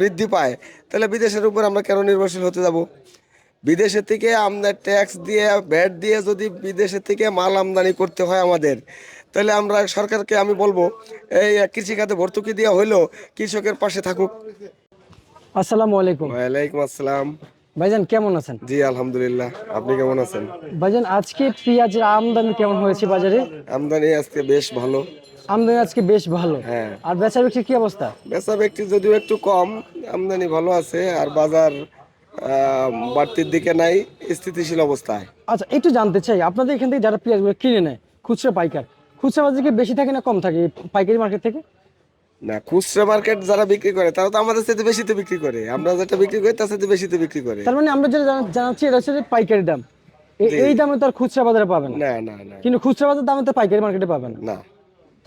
বৃদ্ধি পায় তাহলে বিদেশের উপর আমরা কেন নির্ভরশীল হতে যাব? বিদেশের থেকে আমরা ট্যাক্স দিয়ে ভ্যাট দিয়ে যদি বিদেশের থেকে মাল আমদানি করতে হয় আমাদের তাহলে আমরা সরকারকে আমি বলব এই কৃষিখাতে ভর্তুকি দেওয়া হইলেও কৃষকের পাশে থাকুক। আসসালামু আলাইকুম। ওয়ালাইকুম আসসালাম। ভাইজান কেমন আছেন? জি আলহামদুলিল্লাহ। আপনি কেমন আছেন? ভাইজান আজকে পেঁয়াজের আমদানি কেমন হয়েছে বাজারে? আমদানি আজকে বেশ ভালো। আমদানি আজকে বেশ ভালো। হ্যাঁ। আর বেচা বিক্রির কি অবস্থা? বেচা ব্যক্তি যদিও একটু কম আমদানি ভালো আছে আর বাজার বাড়তির দিকে নাই স্থিতিশীল অবস্থায়। আচ্ছা একটু জানতে চাই আপনাদের এখান থেকে যারা পেঁয়াজগুলো কিনে নেয় খুচরা পাইকার খুচরা বাজারে কি বেশি থাকে না কম থাকে পাইকারি মার্কেট থেকে? না খুচরা মার্কেট যারা বিক্রি করে তারা তো আমাদের সাথে বেশিতে বিক্রি করে। আমরা যেটা বিক্রি করি তার সাথে বেশিতে বিক্রি করে। তার মানে আমরা যেটা জানা- জানাচ্ছি এটা হচ্ছে পাইকারি দাম। এই দামে তো আর খুচরা বাজারে পাবেন না। না না কিন্তু খুচরা বাজার দামে তো পাইকারি মার্কেটে পাবেন না।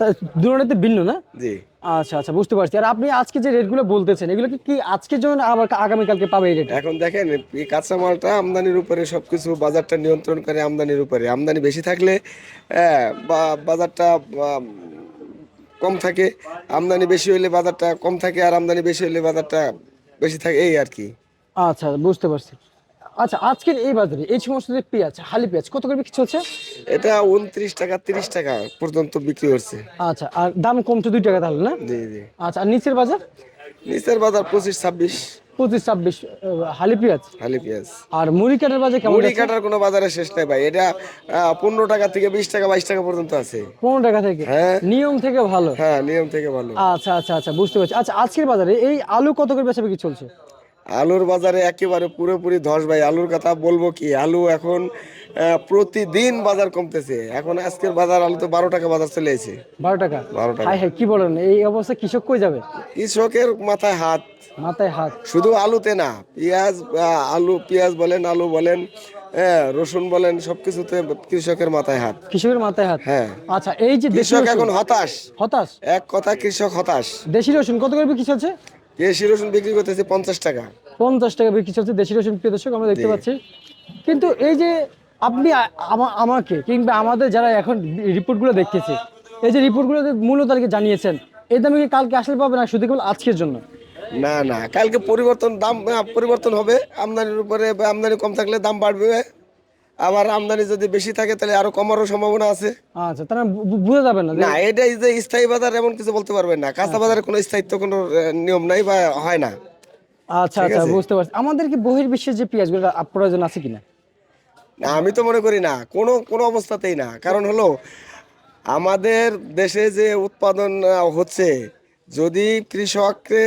না তা দুটোতে ভিন্ন না? জি। আচ্ছা আচ্ছা বুঝতে পারছি। আর আপনি আজকে যে রেটগুলো বলতেছেন এগুলো কি কি আজকের জন্য আবার আগামীকালকে পাবে এই রেট এখন দেখেন এই কাঁচা মালটা আমদানির উপরে সবকিছু বাজারটা নিয়ন্ত্রণ করে আমদানির উপরে। আমদানি বেশি থাকলে হ্যাঁ, বা- বাজারটা কম থাকে। আমদানি বেশি হইলে বাজারটা কম থাকে আর আমদানি বেশি হইলে বাজারটা বেশি থাকে এই আর কি। আচ্ছা বুঝতে পারছি। আচ্ছা আজকের এই বাজারে এই সমস্ত যে পেঁয়াজ হালি পেঁয়াজ কত করে বিক্রি চলছে? এটা উনত্রিশ টাকা তিরিশ টাকা পর্যন্ত বিক্রি হচ্ছে। আচ্ছা আর দাম কমছে দুই টাকা তাহলে না? জি জি। আচ্ছা আর নিচের বাজার? নিচের বাজার পঁচিশ ছাব্বিশ। পঁচিশ ছাব্বিশ হালি পেঁয়াজ? খালি পেঁয়াজ। আর মুড়ি কাটার বাজার কেমন মুড়ি কাটার কোনো বাজারে শেষ নাই ভাই এটা পনেরো টাকা থেকে বিশ টাকা বাইশ টাকা পর্যন্ত আছে। পনেরো টাকা থেকে? হ্যাঁ। নিয়ম থেকে ভালো? হ্যাঁ নিয়ম থেকে ভালো। আচ্ছা আচ্ছা আচ্ছা বুঝতে পারছি। আচ্ছা আজকের বাজারে এই আলু কত করে বেচা বিক্রি চলছে? আলুর বাজারে একেবারে পুরোপুরি ধস ভাই। আলুর কথা বলব কি? আলু এখন প্রতিদিন বাজার কমতেছে। এখন আজকের বাজার আলু তো বারো টাকা বাজার চলে এসেছে বারো টাকা? বারো টাকা। কি বলেন? এই অবস্থা কৃষক কই যাবে? কৃষকের মাথায় হাত। মাথায় হাত। শুধু আলুতে না পেঁয়াজ আলু পেঁয়াজ বলেন আলু বলেন হ্যাঁ রসুন বলেন সবকিছুতে কৃষকের মাথায় হাত। কৃষকের মাথায় হাত? হ্যাঁ। আচ্ছা এই যে কৃষক এখন হতাশ। হতাশ? এক কথা কৃষক হতাশ। দেশি রসুন কত করে বিক্রি চলছে দেশি রসুন বিক্রি করতেছে পঞ্চাশ টাকা। পঞ্চাশ টাকা বিক্রি চলছে দেশি রসুন প্রিয় দর্শক আমরা দেখতে পাচ্ছি। কিন্তু এই যে আপনি আমা- আমাকে কিংবা আমাদের যারা এখন রিপোর্টগুলো দেখতেছে এই যে রিপোর্টগুলো মূল্য তালিকা জানিয়েছেন এই দামে কি কালকে আসলে পাবে না শুধু কেবল আজকের জন্য? না না কালকে পরিবর্তন দাম পরিবর্তন হবে। আমদানির উপরে আমদানি কম থাকলে দাম বাড়বে। আবার আমদানি যদি বেশি থাকে তাহলে আরও কমারও সম্ভাবনা আছে। আচ্ছা তারা বুঝে যাবে না না এটাই যে স্থায়ী বাজার এমন কিছু বলতে পারবেন না। কাঁচা বাজারে কোনো স্থায়িত্ব কোনো নিয়ম নাই বা হয় না। আচ্ছা আচ্ছা বুঝতে পারছি। আমাদের কি বহির্বিশ্বের যে পেঁয়াজগুলো প্রয়োজন আছে কিনা? না আমি তো মনে করি না। কোনো কোনো অবস্থাতেই না। কারণ হলো আমাদের দেশে যে উৎপাদন হচ্ছে যদি কৃষককে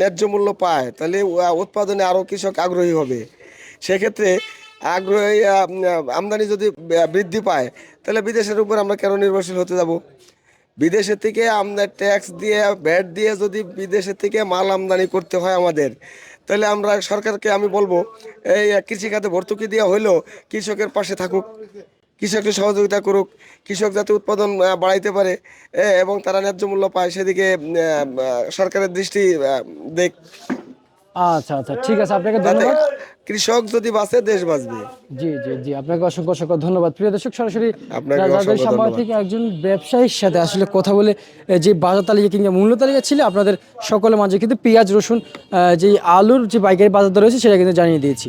ন্যায্য মূল্য পায় তাহলে উৎপাদনে আরও কৃষক আগ্রহী হবে। সেক্ষেত্রে আগ্রহী আমদানি যদি বৃদ্ধি পায়, তাহলে বিদেশের উপর আমরা কেন নির্ভরশীল হতে যাব? বিদেশের থেকে আমরা ট্যাক্স দিয়ে ভ্যাট দিয়ে যদি বিদেশের থেকে মাল আমদানি করতে হয় আমাদের, তাহলে আমরা সরকারকে আমি বলব, এই কৃষিখাতে ভর্তুকি দেওয়া হইলেও কৃষকের পাশে থাকুক। কৃষককে সহযোগিতা করুক। কৃষক যাতে উৎপাদন বাড়াইতে পারে এবং তারা ন্যায্য মূল্য পায়, সেদিকে সরকারের দৃষ্টি দেখ। আচ্ছা আচ্ছা ঠিক আছে আপনাকে ধন্যবাদ। কৃষক যদি বাঁচে দেশ বাঁচবে। জি জি জি আপনাকে অসংখ্য অসংখ্য ধন্যবাদ। প্রিয় দর্শক সরাসরি সাম্বাদ ধন্যবাদ। থেকে একজন ব্যবসায়ীর সাথে আসলে কথা বলে যে বাজার তালিকা কিংবা মূল্য তালিকা ছিল আপনাদের সকলের মাঝে কিন্তু পেঁয়াজ রসুন যে আলুর যে পাইকারি বাজার দর রয়েছে সেটা কিন্তু জানিয়ে দিয়েছি।